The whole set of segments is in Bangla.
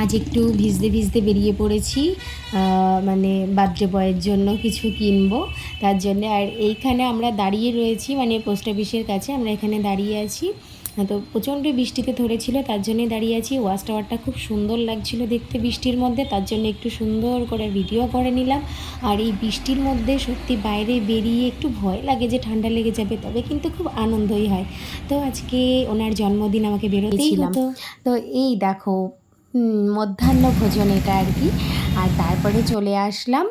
আজ একটু ভিজতে ভিজতে বেরিয়ে পড়েছি মানে বার্থডে বয়ের জন্য কিছু কিনবো তার জন্য। আর এইখানে আমরা দাঁড়িয়ে রয়েছি মানে পোস্ট অফিসের কাছে আমরা এখানে দাঁড়িয়ে আছি। তো প্রচণ্ড বৃষ্টিতে ধরেছিল তার জন্যে দাঁড়িয়ে আছি। ওয়াচ টাওয়ারটা খুব সুন্দর লাগছিল দেখতে বৃষ্টির মধ্যে তার জন্য একটু সুন্দর করে ভিডিও করে নিলাম। আর এই বৃষ্টির মধ্যে সত্যি বাইরে বেরিয়ে একটু ভয় লাগে যে ঠান্ডা লেগে যাবে তবে কিন্তু খুব আনন্দই হয়। তো আজকে ওনার জন্মদিন আমাকে বেরোতেই হতো। তো এই দেখো মধ্যাহ্ন ভোজন এটা আর কি আর তারপরে চলে আসলাম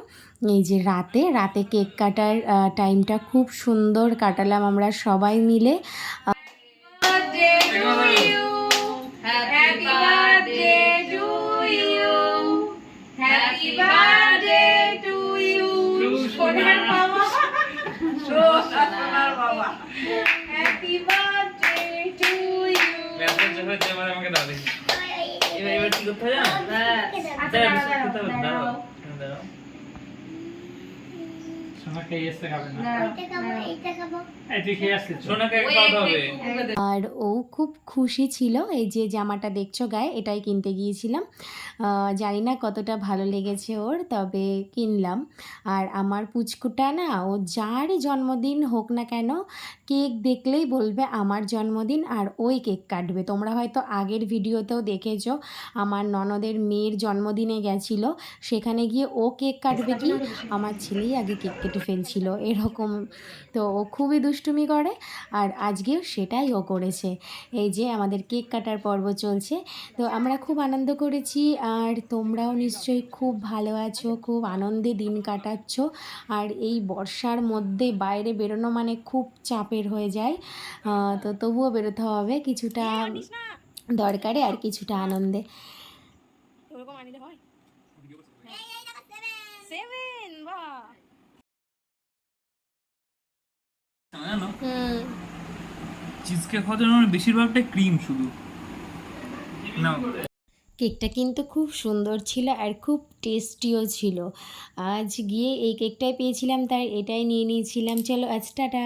এই যে রাতে রাতে কেক কাটার টাইমটা খুব সুন্দর কাটালাম আমরা সবাই মিলে Happy birthday to you. Happy birthday to you. সোনার বাবা। সোনার বাবা। Happy birthday to you. Message হয়েছে এবার আমাকে দাও দেখি এবার এবার কি করতে হয় জানো আচ্ছা, দাঁড়াও, দাঁড়াও, করতে হবে, দাঁড়াও। দাঁড়াও, দাঁড়াও। সোনাকে এসে খাবে না দাঁড়াও, এই তুই খেয়ে আসছিস সোনাকে আগে খাওয়াতে হবে আর ও খুব খুশি ছিল এই যে জামাটা দেখছ গায়ে এটাই কিনতে গিয়েছিলাম। জানি না কতটা ভালো লেগেছে ওর তবে কিনলাম। আর আমার পুচকুটা না ও যারই জন্মদিন হোক না কেন কেক দেখলেই বলবে আমার জন্মদিন আর ওই কেক কাটবে। তোমরা হয়তো আগের ভিডিওতেও দেখেছ আমার ননদের মেয়ের জন্মদিনে গেছিল সেখানে গিয়ে ও কেক কাটবে কি? আমার ছেলেই আগে কেক কেটে ফেলছিল এরকম। তো ও খুবই দুষ্টুমি করে আর আজকেও সেটাই ও করেছে। এই যে আমাদের কেক কাটার পর্ব চলছে। তো আমরা খুব আনন্দ করেছি আর তোমরাও নিশ্চয়ই খুব ভালো আছো খুব আনন্দে দিন কাটাচ্ছ। আর এই বর্ষার মধ্যে বাইরে বেরোনো মানে খুব চাপের হয়ে যায়। তো তবুও বেরোতে হবে কিছুটা দরকারে আর কিছুটা আনন্দে। ওরকম আনিলে হয়? সেভেন বাহ। জানো? বেশিরভাগটা ক্রিম শুধু। না কেকটা কিন্তু খুব সুন্দর ছিল আর খুব টেস্টিও ছিল। আজ গিয়ে এই কেকটাই পেয়েছিলাম তাই এটাই নিয়ে নিয়েছিলাম। চলো আজ টাটা।